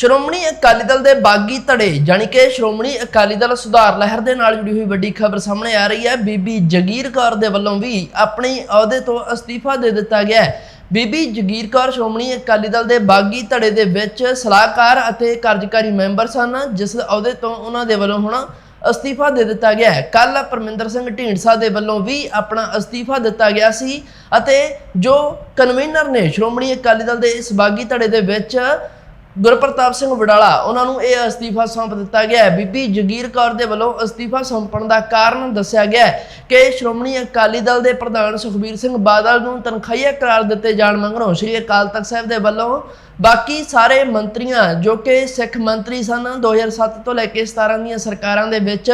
ਸ਼੍ਰੋਮਣੀ ਅਕਾਲੀ ਦਲ ਦੇ ਬਾਗੀ ਧੜੇ, ਜਾਣੀ ਕਿ ਸ਼੍ਰੋਮਣੀ ਅਕਾਲੀ ਦਲ ਸੁਧਾਰ ਲਹਿਰ ਦੇ ਨਾਲ ਜੁੜੀ ਹੋਈ ਵੱਡੀ ਖਬਰ ਸਾਹਮਣੇ ਆ ਰਹੀ ਹੈ। ਬੀਬੀ ਜਗੀਰ ਕੌਰ ਦੇ ਵੱਲੋਂ ਵੀ ਆਪਣੀ ਅਹੁਦੇ ਤੋਂ ਅਸਤੀਫਾ ਦੇ ਦਿੱਤਾ ਗਿਆ ਹੈ। ਬੀਬੀ ਜਗੀਰ ਕੌਰ ਸ਼੍ਰੋਮਣੀ ਅਕਾਲੀ ਦਲ ਦੇ ਬਾਗੀ ਧੜੇ ਦੇ ਵਿੱਚ ਸਲਾਹਕਾਰ ਅਤੇ ਕਾਰਜਕਾਰੀ ਮੈਂਬਰ ਸਨ, ਜਿਸ ਅਹੁਦੇ ਤੋਂ ਉਹਨਾਂ ਦੇ ਵੱਲੋਂ ਹੁਣ ਅਸਤੀਫਾ ਦੇ ਦਿੱਤਾ ਗਿਆ ਹੈ। ਕੱਲ ਪਰਮਿੰਦਰ ਸਿੰਘ ਢੀਂਡਸਾ ਦੇ ਵੱਲੋਂ ਵੀ ਆਪਣਾ ਅਸਤੀਫਾ ਦਿੱਤਾ ਗਿਆ ਸੀ ਅਤੇ ਜੋ ਕਨਵੀਨਰ ਨੇ ਸ਼੍ਰੋਮਣੀ ਅਕਾਲੀ ਦਲ ਦੇ ਇਸ ਬਾਗੀ ਧੜੇ ਦੇ ਵਿੱਚ ਗੁਰਪ੍ਰਤਾਪ ਸਿੰਘ ਵਡਾਲਾ, ਉਹਨਾਂ ਨੂੰ ਇਹ ਅਸਤੀਫਾ ਸੌਂਪ ਦਿੱਤਾ ਗਿਆ ਹੈ ਬੀਬੀ ਜਗੀਰ ਕੌਰ ਦੇ ਵੱਲੋਂ ਅਸਤੀਫਾ ਸੌਂਪਣ ਦਾ ਕਾਰਨ ਦੱਸਿਆ ਗਿਆ ਹੈ ਕਿ ਸ਼੍ਰੋਮਣੀ ਅਕਾਲੀ ਦਲ ਦੇ ਪ੍ਰਧਾਨ ਸੁਖਬੀਰ ਸਿੰਘ ਬਾਦਲ ਨੂੰ ਤਨਖਾਹੀਆ ਕਰਾਰ ਦਿੱਤੇ ਜਾਣ ਮੰਗਣੋਂ ਸ੍ਰੀ ਅਕਾਲ ਤਖਤ ਸਾਹਿਬ ਦੇ ਵੱਲੋਂ ਬਾਕੀ ਸਾਰੇ ਮੰਤਰੀਆਂ, ਜੋ ਕਿ ਸਿੱਖ ਮੰਤਰੀ ਸਨ 2007 ਤੋਂ ਲੈ ਕੇ 17 ਦੀਆਂ ਸਰਕਾਰਾਂ ਦੇ ਵਿੱਚ,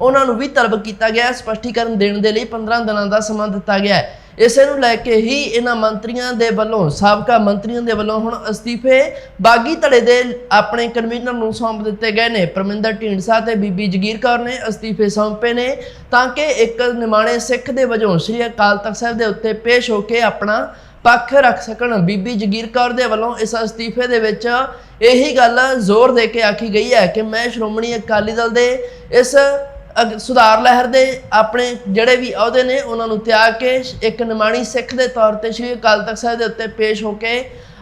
ਉਹਨਾਂ ਨੂੰ ਵੀ ਤਲਬ ਕੀਤਾ ਗਿਆ ਹੈ। ਸਪਸ਼ਟੀਕਰਨ ਦੇਣ ਦੇ ਲਈ 15 ਦਿਨਾਂ ਦਾ ਸਮਾਂ ਦਿੱਤਾ ਗਿਆ ਹੈ ਇਸੇ ਨੂੰ ਲੈ ਕੇ ਹੀ ਇਹਨਾਂ ਮੰਤਰੀਆਂ ਦੇ ਵੱਲੋਂ, ਸਾਬਕਾ ਮੰਤਰੀਆਂ ਦੇ ਵੱਲੋਂ ਹੁਣ ਅਸਤੀਫੇ ਬਾਗੀ ਧੜੇ ਦੇ ਆਪਣੇ ਕਨਵੀਨਰ ਨੂੰ ਸੌਂਪ ਦਿੱਤੇ ਗਏ ਨੇ। ਪਰਮਿੰਦਰ ਢੀਂਡਸਾ ਤੇ ਬੀਬੀ ਜਗੀਰ ਕੌਰ ਨੇ ਅਸਤੀਫੇ ਸੌਂਪੇ ਨੇ ਤਾਂ ਕਿ ਇੱਕ ਨਿਮਾਣੇ ਸਿੱਖ ਦੇ ਵਜੋਂ ਸ੍ਰੀ ਅਕਾਲ ਤਖਤ ਸਾਹਿਬ ਦੇ ਉੱਤੇ ਪੇਸ਼ ਹੋ ਕੇ ਆਪਣਾ ਪੱਖ ਰੱਖ ਸਕਣ। ਬੀਬੀ ਜਗੀਰ ਕੌਰ ਦੇ ਵੱਲੋਂ ਇਸ ਅਸਤੀਫੇ ਦੇ ਵਿੱਚ ਇਹੀ ਗੱਲ ਜ਼ੋਰ ਦੇ ਕੇ ਆਖੀ ਗਈ ਹੈ ਕਿ ਮੈਂ ਸ਼੍ਰੋਮਣੀ ਅਕਾਲੀ ਦਲ ਦੇ ਇਸ ਸੁਧਾਰ ਲਹਿਰ ਦੇ ਆਪਣੇ ਜਿਹੜੇ ਵੀ ਅਹੁਦੇ ਨੇ, ਉਹਨਾਂ ਨੂੰ ਤਿਆਗ ਕੇ ਇੱਕ ਨਿਮਾਣੀ ਸਿੱਖ ਦੇ ਤੌਰ ਤੇ ਸ੍ਰੀ ਅਕਾਲ ਤਖਤ ਸਾਹਿਬ ਦੇ ਉੱਤੇ ਪੇਸ਼ ਹੋ ਕੇ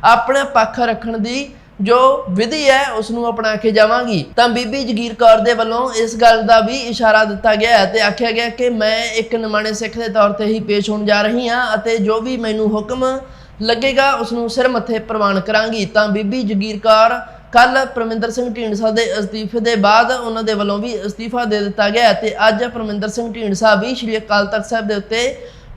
ਆਪਣਾ ਪੱਖ ਰੱਖਣ ਦੀ ਜੋ ਵਿਧੀ ਹੈ ਉਸ ਨੂੰ ਅਪਣਾ ਕੇ ਜਾਵਾਂਗੀ। ਤਾਂ ਬੀਬੀ ਜਗੀਰ ਕੌਰ ਦੇ ਵੱਲੋਂ ਇਸ ਗੱਲ ਦਾ ਵੀ ਇਸ਼ਾਰਾ ਦਿੱਤਾ ਗਿਆ ਹੈ ਤੇ ਆਖਿਆ ਗਿਆ ਕਿ ਮੈਂ ਇੱਕ ਨਿਮਾਣੇ ਸਿੱਖ ਦੇ ਤੌਰ ਤੇ ਹੀ ਪੇਸ਼ ਹੋਣ ਜਾ ਰਹੀ ਹਾਂ ਅਤੇ ਜੋ ਵੀ ਮੈਨੂੰ ਹੁਕਮ ਲੱਗੇਗਾ ਉਸ ਨੂੰ ਸਿਰ ਮੱਥੇ ਪ੍ਰਵਾਨ ਕਰਾਂਗੀ। ਤਾਂ ਬੀਬੀ ਜਗੀਰ ਕੌਰ ਕੱਲ ਪਰਮਿੰਦਰ ਸਿੰਘ ਢੀਂਡਸਾ ਦੇ ਅਸਤੀਫੇ ਦੇ ਬਾਅਦ ਉਹਨਾਂ ਦੇ ਵੱਲੋਂ ਵੀ ਅਸਤੀਫਾ ਦੇ ਦਿੱਤਾ ਗਿਆ ਹੈ ਤੇ ਅੱਜ ਪਰਮਿੰਦਰ ਸਿੰਘ ਢੀਂਡਸਾ ਵੀ ਸ਼੍ਰੀ ਅਕਾਲ ਤਖਤ ਸਾਹਿਬ ਦੇ ਉੱਤੇ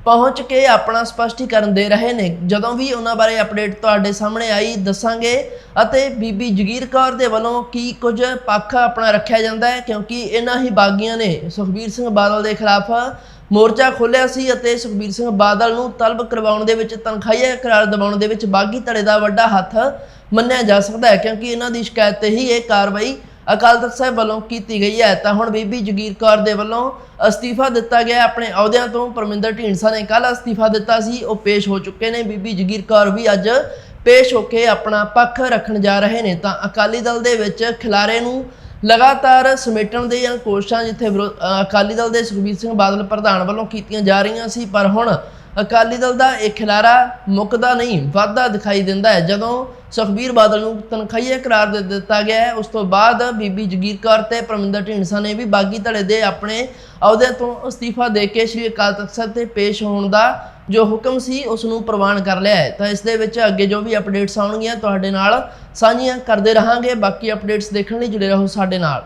ਪਹੁੰਚ ਕੇ ਆਪਣਾ ਸਪਸ਼ਟੀਕਰਨ ਦੇ ਰਹੇ ਨੇ। ਜਦੋਂ ਵੀ ਉਹਨਾਂ ਬਾਰੇ ਅਪਡੇਟ ਤੁਹਾਡੇ ਸਾਹਮਣੇ ਆਈ, ਦੱਸਾਂਗੇ ਅਤੇ ਬੀਬੀ ਜਗੀਰ ਕੌਰ ਦੇ ਵੱਲੋਂ ਕੀ ਕੁਝ ਪੱਖ ਆਪਣਾ ਰੱਖਿਆ ਜਾਂਦਾ ਹੈ, ਕਿਉਂਕਿ ਇਹਨਾਂ ਹੀ ਬਾਗੀਆਂ ਨੇ। ਸੁਖਬੀਰ ਸਿੰਘ ਬਾਦਲ ਦੇ ਖਿਲਾਫ ਮੋਰਚਾ ਖੋਲ੍ਹਿਆ ਸੀ ਅਤੇ ਸੁਖਬੀਰ ਸਿੰਘ ਬਾਦਲ ਨੂੰ ਤਲਬ ਕਰਵਾਉਣ ਦੇ ਵਿੱਚ ਤਨਖਾਹੀਆ ਕਰਾਰ ਦਿਵਾਉਣ ਦੇ ਵਿੱਚ ਬਾਗੀ ਧੜੇ ਦਾ ਵੱਡਾ ਹੱਥ ਮੰਨਿਆ ਜਾ ਸਕਦਾ ਹੈ, ਕਿਉਂਕਿ ਇਹਨਾਂ ਦੀ ਸ਼ਿਕਾਇਤ ਤੇ ਹੀ ਇਹ ਕਾਰਵਾਈ ਅਕਾਲ ਤਖਤ ਸਾਹਿਬ ਵੱਲੋਂ ਕੀਤੀ ਗਈ ਹੈ। ਤਾਂ ਹੁਣ ਬੀਬੀ ਜਗੀਰ ਕੌਰ ਦੇ ਵੱਲੋਂ ਅਸਤੀਫਾ ਦਿੱਤਾ ਗਿਆ ਆਪਣੇ ਅਹੁਦਿਆਂ ਤੋਂ ਪਰਮਿੰਦਰ ਢੀਂਡਸਾ ਨੇ ਕੱਲ ਅਸਤੀਫਾ ਦਿੱਤਾ ਸੀ। ਉਹ ਪੇਸ਼ ਹੋ ਚੁੱਕੇ ਨੇ। ਬੀਬੀ ਜਗੀਰ ਕੌਰ ਵੀ ਅੱਜ ਪੇਸ਼ ਹੋ ਕੇ ਆਪਣਾ ਪੱਖ ਰੱਖਣ ਜਾ ਰਹੇ ਨੇ। ਤਾਂ ਅਕਾਲੀ ਦਲ ਦੇ ਵਿੱਚ ਖਿਲਾਰੇ ਨੂੰ ਲਗਾਤਾਰ ਸਮੇਟਣ ਦੀਆਂ ਕੋਸ਼ਿਸ਼ਾਂ ਜਿੱਥੇ ਵਿਰੋ- ਅਕਾਲੀ ਦਲ ਦੇ ਸੁਖਬੀਰ ਸਿੰਘ ਬਾਦਲ ਪ੍ਰਧਾਨ ਵੱਲੋਂ ਕੀਤੀਆਂ ਜਾ ਰਹੀਆਂ ਸੀ, ਪਰ ਹੁਣ ਅਕਾਲੀ ਦਲ ਦਾ ਇਹ ਖਿਲਾਰਾ ਮੁੱਕਦਾ ਨਹੀਂ, ਵਾਧਾ ਦਿਖਾਈ ਦਿੰਦਾ ਹੈ। ਜਦੋਂ ਸੁਖਬੀਰ ਬਾਦਲ ਨੂੰ ਤਨਖਾਹੀਆ ਕਰਾਰ ਦੇ ਦਿੱਤਾ ਗਿਆ ਹੈ, ਉਸ ਤੋਂ ਬਾਅਦ ਬੀਬੀ ਜਗੀਰ ਕੌਰ ਤੇ ਪਰਮਿੰਦਰ ਢੀਂਡਸਾ ਨੇ ਵੀ ਬਾਗੀ ਧੜੇ ਦੇ ਆਪਣੇ ਅਹੁਦੇ ਤੋਂ ਅਸਤੀਫਾ ਦੇ ਕੇ ਸ੍ਰੀ ਅਕਾਲ ਤਖਤ ਸਾਹਿਬ ਤੇ ਪੇਸ਼ ਹੋਣ ਦਾ ਜੋ ਹੁਕਮ ਸੀ, ਉਸ ਨੂੰ ਪ੍ਰਵਾਨ ਕਰ ਲਿਆ ਹੈ। ਤਾਂ ਇਸ ਦੇ ਵਿੱਚ ਅੱਗੇ ਜੋ ਵੀ ਅਪਡੇਟਸ ਆਉਣਗੀਆਂ, ਤੁਹਾਡੇ ਨਾਲ ਸਾਂਝੀਆਂ ਕਰਦੇ ਰਹਾਂਗੇ। ਬਾਕੀ ਅਪਡੇਟਸ ਦੇਖਣ ਲਈ ਜੁੜੇ ਰਹੋ ਸਾਡੇ ਨਾਲ।